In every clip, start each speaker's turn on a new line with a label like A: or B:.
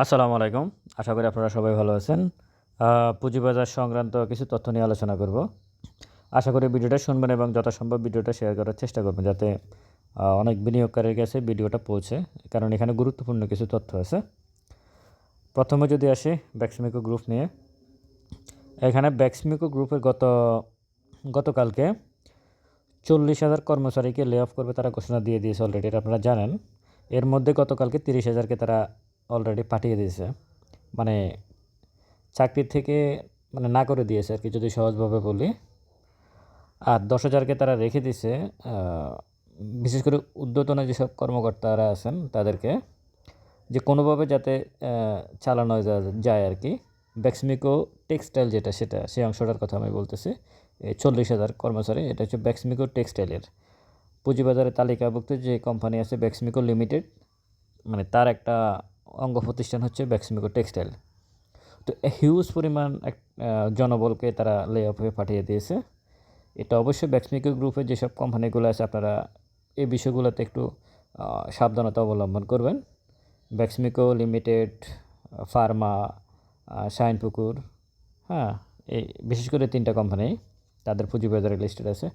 A: আসসালামু আলাইকুম। আশা করি আপনারা সবাই ভালো আছেন। পুঁজিবাজার সংক্রান্ত কিছু তথ্য নিয়ে আলোচনা করব। আশা করি ভিডিওটা শুনবেন এবং যথাসম্ভব ভিডিওটা শেয়ার করার চেষ্টা করবেন যাতে অনেক বিনিয়োগকারীর কাছে ভিডিওটা পৌঁছে, কারণ এখানে গুরুত্বপূর্ণ কিছু তথ্য আছে। প্রথমে যদি আসি, ব্যাক্সমিকো গ্রুপ নিয়ে। এখানে ব্যাক্সমিকো গ্রুপের গত, গতকালকে চল্লিশ হাজার কর্মচারীকে লে অফ করবে তারা ঘোষণা দিয়ে দিয়েছে অলরেডি এটা আপনারা জানেন। এর মধ্যে গতকালকে তিরিশ হাজারকে তারা অলরেডি পাঠিয়ে দিয়েছে। মানে চাকরির থেকে মানে না করে দিয়েছে আর কি যদি সহজভাবে বলি। আর দশ হাজারকে তারা রেখে আহ, বিশেষ করে উদ্যতন যেসব কর্মকর্তারা আছেন তাদেরকে যে কোনোভাবে যাতে চালানো যায় আর কি ব্যাক্সমিকো টেক্সটাইল যেটা সেটা সেই অংশটার কথা আমি বলতেছি। চল্লিশ হাজার কর্মচারী এটা হচ্ছে ব্যাক্সমিকো টেক্সটাইলের পুঁজিবাজারের তালিকাভুক্ত যে কোম্পানি আছে ব্যাক্সমিকো লিমিটেড মানে তার একটা অঙ্গ প্রতিষ্ঠান হচ্ছে ব্যাক্সমিকো টেক্সটাইল। তো হিউজ পরিমাণ এক জনবলকে তারা লে অফ পাঠিয়ে দিয়েছে। এটা অবশ্যই ব্যাক্সমিকো গ্রুপের যেসব কোম্পানিগুলো আছে, আপনারা এই বিষয়গুলোতে একটু সাবধানতা অবলম্বন করবেন। ব্যাক্সমিকো লিমিটেড, ফার্মা শাইনপুকুর হ্যাঁ এই বিশেষ করে তিনটা কোম্পানি তাদের পুঁজিবাজারে লিস্টেড আছে।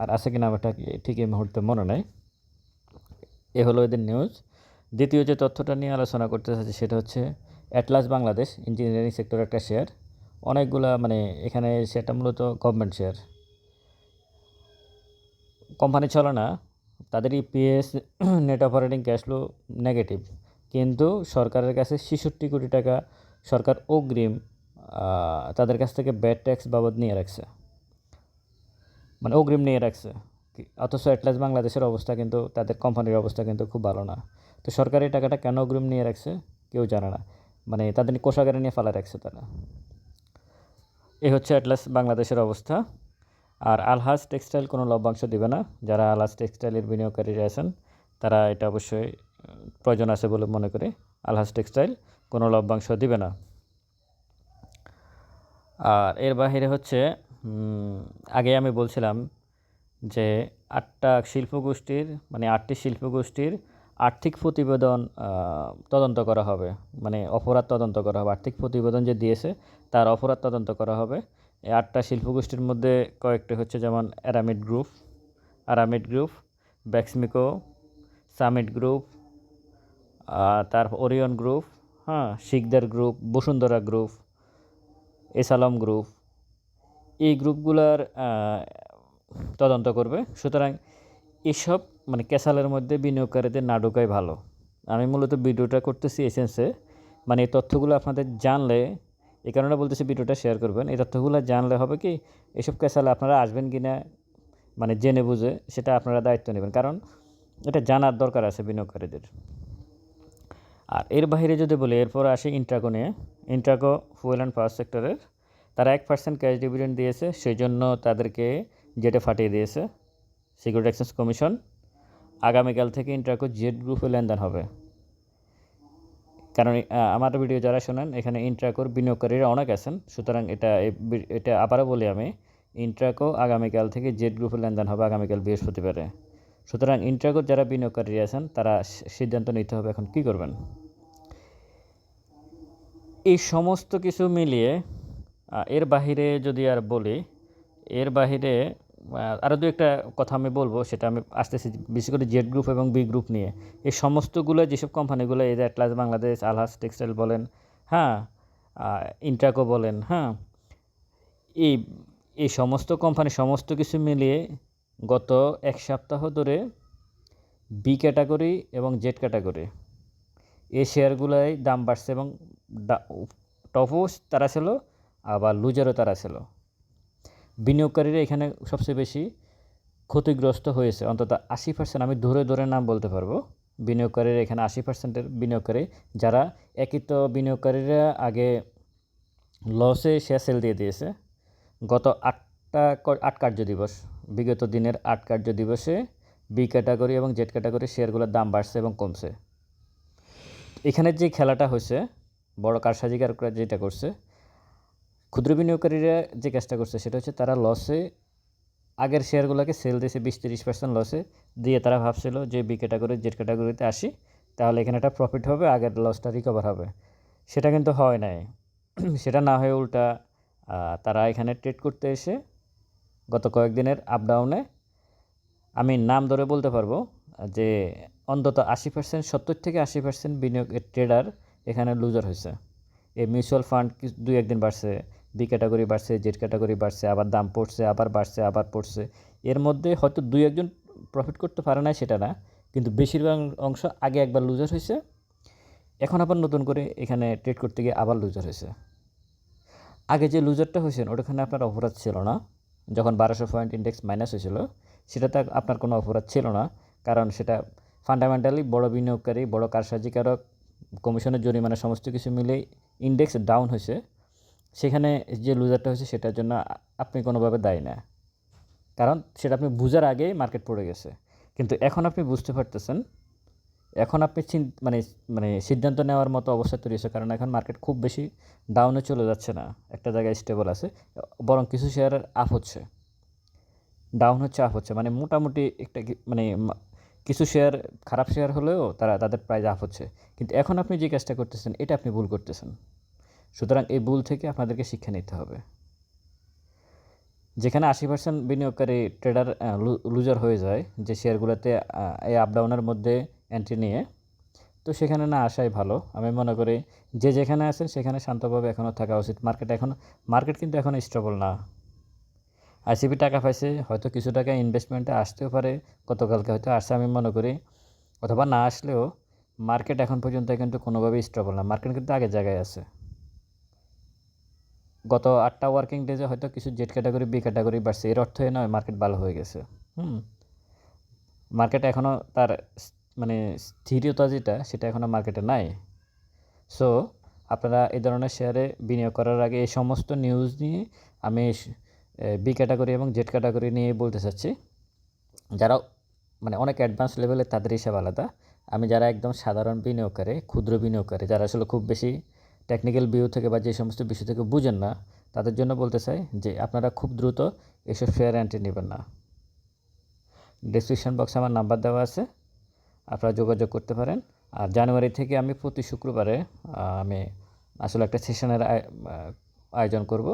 A: আর আছে কিনা আমার ঠিক এই মুহূর্তে মনে নেই। এ হলো এদের নিউজ দ্বিতীয় যে তথ্যটা নিয়ে আলোচনা করতে চাচ্ছি সেটা হচ্ছে অ্যাটলাস বাংলাদেশ ইঞ্জিনিয়ারিং সেক্টর একটা শেয়ার অনেকগুলা মানে এখানে সেটা মূলত গভর্নমেন্ট শেয়ার কোম্পানি চলে না, তাদের EPS net operating cash flow negative কিন্তু সরকারের কাছে ছেষট্টি কোটি টাকা সরকার অগ্রিম তাদের কাছ থেকে ব্যাড ট্যাক্স বাবদ নিয়ে রাখছে। মানে অগ্রিম নিয়ে রাখছে। অথচ অ্যাটলাস বাংলাদেশের অবস্থা কিন্তু, তাদের কোম্পানির অবস্থা কিন্তু খুব ভালো না। তো সরকারি টাকাটা কেন অগ্রিম নিয়ে রাখছে, কেউ জানে না। মানে তাদের কোষাগারে নিয়ে ফালা রাখছে তারা। এই হচ্ছে অ্যাটলাস বাংলাদেশের অবস্থা। আর আলহাজ টেক্সটাইল কোনো লভ্যাংশ দেবে না। যারা আলহাজ টেক্সটাইলের বিনিয়োগকারীরা আছেন, তারা এটা অবশ্যই প্রয়োজন আছে বলে মনে করে। আলহাজ টেক্সটাইল কোনো লভ্যাংশ দিবে না। আর এর বাহিরে হচ্ছে আগে আমি বলছিলাম যে আটটা শিল্পগোষ্ঠীর মানে আটটি শিল্পগোষ্ঠীর আর্থিক প্রতিবেদন তদন্ত করা হবে। মানে অপরাধ তদন্ত করা হবে। আর্থিক প্রতিবেদন যে দিয়েছে, তার অপরাধ তদন্ত করা হবে। এই আটটা শিল্পগোষ্ঠীর মধ্যে কয়েকটি হচ্ছে যেমন Aramit group Aramit group Beximco Summit group তারপর ওরিয়ন গ্রুপ হ্যাঁ Sikder group Bashundhara group S Alam group এই গ্রুপগুলার তদন্ত করবে। সুতরাং এসব মানে ক্যাসালের মধ্যে বিনিয়োগকারীদের না ঢোকাই ভালো। আমি মূলত ভিডিওটা করতেছি এসেন্সে মানে এই তথ্যগুলো আপনাদের জানলে, এই কারণে বলতেছি ভিডিওটা শেয়ার করবেন। এই তথ্যগুলো জানলে হবে কি, এসব ক্যাসালে আপনারা আসবেন কি না মানে জেনে বুঝে সেটা আপনারা দায়িত্ব নেবেন। কারণ এটা জানার দরকার আছে বিনিয়োগকারীদের। আর এর বাইরে যদি বলি, এরপর আসি ইন্ট্রাকো নিয়ে। ইন্ট্রাকো ফুয়েল অ্যান্ড পাওয়ার সেক্টরের তারা এক পার্সেন্ট ক্যাশ ডিভিডেন্ড দিয়েছে, সেই জন্য তাদেরকে জেটে ফাটিয়ে দিয়েছে। সিকিউরিটি এক্সচেঞ্জ কমিশন আগামীকাল থেকে ইন্ট্রাকো জেড গ্রুপে লেনদেন হবে। কারণ আমার ভিডিও যারা শোনেন, এখানে ইন্ট্রাকোর বিনিয়োগকারীরা অনেক আছেন। সুতরাং এটা এটা আবারও বলি আমি ইন্ট্রাকো আগামীকাল থেকে জেড গ্রুপে লেনদেন হবে আগামীকাল বৃহস্পতিবারে। সুতরাং ইন্ট্রাকোর যারা বিনিয়োগকারী আছেন, তারা সিদ্ধান্ত নিতে হবে এখন কী করবেন। এই সমস্ত কিছু মিলিয়ে এর বাহিরে যদি আর বলি এর বাহিরে আরও দু একটা কথা আমি বলব, সেটা আমি আসতেছি বিশেষ করে জেড গ্রুপ এবং বি গ্রুপ নিয়ে। এই সমস্তগুলো যেসব কোম্পানিগুলো এই যে অ্যাটলাস বাংলাদেশ আলহাস টেক্সটাইল বলেন হ্যাঁ ইন্ট্রাকো বলেন হ্যাঁ এই এই সমস্ত কোম্পানি সমস্ত কিছু মিলিয়ে গত এক সপ্তাহ ধরে বি ক্যাটাগরি এবং জেড ক্যাটাগরি এই শেয়ারগুলোয় দাম বাড়ছে এবং টপও তারা ছিল, আবার লুজারও তারা ছিল। বিনিয়োগকারীরা এখানে সবচেয়ে বেশি ক্ষতিগ্রস্ত হয়েছে। অন্তত আশি পার্সেন্ট আমি ধরে ধরে নাম বলতে পারব। বিনিয়োগকারীরা এখানে আশি পার্সেন্টের বিনিয়োগকারী। যারা একই তো বিনিয়োগকারীরা আগে লসে শেয়ার সেল দিয়ে দিয়েছে। গত আটটা আট কার্য দিবস, বিগত দিনের আট কার্য দিবসে বি ক্যাটাগরি এবং জেড ক্যাটাগরি শেয়ারগুলোর দাম বাড়ছে এবং কমছে। এখানে যে খেলাটা হয়েছে, বড় কারসাজিকারকরা যেটা করছে ক্ষুদ্র বিনিয়োগকারীরা যে কাজটা করছে সেটা হচ্ছে তারা লসে আগের শেয়ারগুলোকে সেল দিয়েছে বিশ তিরিশ পার্সেন্ট লসে দিয়ে তারা ভাবছিল যে বি ক্যাটাগরি জেড ক্যাটাগরিতে আসি, তাহলে এখানে একটা প্রফিট হবে, আগের লসটা রিকভার হবে। সেটা কিন্তু হয় নাই। সেটা না হয়ে উল্টা তারা এখানে ট্রেড করতে এসে গত কয়েকদিনের আপ ডাউনে আমি নাম ধরে বলতে পারব, যে অন্তত আশি পার্সেন্ট সত্তর থেকে আশি পার্সেন্ট বিনিয়োগের ট্রেডার এখানে লুজার হয়েছে। এই মিউচুয়াল ফান্ড দুই একদিন বাড়ছে। বি ক্যাটাগরি বাড়ছে, জেড ক্যাটাগরি বাড়ছে, আবার দাম পড়ছে, আবার বাড়ছে, আবার পড়ছে। এর মধ্যে হয়তো দুই একজন প্রফিট করতে পারে না সেটা না, কিন্তু বেশিরভাগ অংশ আগে একবার লুজার হয়েছে, এখন আবার নতুন করে এখানে ট্রেড করতে গিয়ে আবার লুজার হয়েছে। আগে যে লুজারটা হয়েছেন, ওটাখানে আপনার অপরাধ ছিল না। যখন বারোশো পয়েন্ট ইন্ডেক্স মাইনাস হয়েছিল, সেটাতে আপনার কোনো অপরাধ ছিল না, কারণ সেটা ফান্ডামেন্টালি বড় বিনিয়োগকারী, বড় কারসাজিকারক, কমিশনের জরিমানা সমস্ত কিছু মিলে ইন্ডেক্স ডাউন হয়েছে। সেখানে যে লুজারটা হয়েছে সেটার জন্য আপনি কোনোভাবে দায়ী না। কারণ সেটা আপনি বুঝার আগেই মার্কেট পড়ে গেছে। কিন্তু এখন আপনি বুঝতে পারতেছেন, এখন আপনি মানে মানে সিদ্ধান্ত নেওয়ার মতো অবস্থা তৈরি হয়েছে। কারণ এখন মার্কেট খুব বেশি ডাউনে চলে যাচ্ছে না। একটা জায়গায় স্টেবল আছে, বরং কিছু শেয়ারের আপ হচ্ছে। ডাউন হচ্ছে আপ হচ্ছে। মানে মোটামুটি একটা মানে কিছু শেয়ার খারাপ শেয়ার হলেও তারা, তাদের প্রাইস আপ হচ্ছে। কিন্তু এখন আপনি যে কাজটা করতেছেন, এটা আপনি ভুল করতেছেন। সুতরাং এই ভুল থেকে আপনাদেরকে শিক্ষা নিতে হবে। যেখানে আশি পার্সেন্ট বিনিয়োগকারী ট্রেডার লুজার হয়ে যায়, যে শেয়ারগুলোতে এই আপ ডাউনের মধ্যে এন্ট্রি নিয়ে, তো সেখানে না আসাই ভালো। আমি মনে করি যে যেখানে আছেন সেখানে শান্তভাবে এখনও থাকা উচিত। মার্কেট এখন মার্কেট কিন্তু এখন স্টেবল না। আইসিপি টাকা পাইছে, হয়তো কিছু টাকা ইনভেস্টমেন্টে আসতেও পারে, গতকালকে হয়তো আসছে আমি মনে করি। অথবা না আসলেও মার্কেট এখন পর্যন্ত কিন্তু কোনোভাবেই স্টেবল না। মার্কেট কিন্তু আগের জায়গায় আছে। গত আটটা ওয়ার্কিং ডেজে হয়তো কিছু জেড ক্যাটাগরি বি ক্যাটাগরি বাড়ছে। এর অর্থ নয় মার্কেট ভালো হয়ে গেছে। হুম। মার্কেট এখনও তার মানে স্থিরতা যেটা, সেটা এখনও মার্কেটে নাই। সো আপনারা এই ধরনের শেয়ারে বিনিয়োগ করার আগে এই সমস্ত নিউজ নিয়ে আমি বি ক্যাটাগরি এবং জেড ক্যাটাগরি নিয়ে বলতে চাচ্ছি। যারা মানে অনেক অ্যাডভান্স লেভেলে তাদের হিসাব আলাদা। আমি যারা একদম সাধারণ বিনিয়োগকারী, ক্ষুদ্র বিনিয়োগকারী, যারা আসলে খুব বেশি টেকনিক্যাল ভিউ থেকে বা যে সমস্ত বিষয় থেকে বুঝেন না, তাদের জন্য বলতে চাই যে আপনারা খুব দ্রুত এসব শেয়ার এন্ট্রি নেবেন না। ডিসক্রিপশন বক্সে আমার নাম্বার দেওয়া আছে, আপনারা যোগাযোগ করতে পারেন। আর জানুয়ারি থেকে আমি প্রতি শুক্রবারে আমি আসলে একটা সেশনের আয়োজন করব।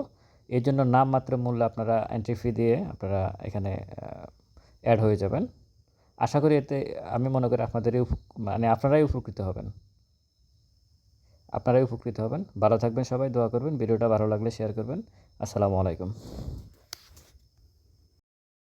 A: এই জন্য নামমাত্র মূল্য আপনারা এন্ট্রি ফি দিয়ে আপনারা এখানে অ্যাড হয়ে যাবেন। আশা করি এতে আমি মনে করি আপনাদেরই মানে আপনারাই উপকৃত হবেন। আপনারাই উপকৃত হবেন। ভালো থাকবেন সবাই, দোয়া করবেন, ভিডিওটা ভালো লাগলে শেয়ার করবেন। আসসালামু আলাইকুম।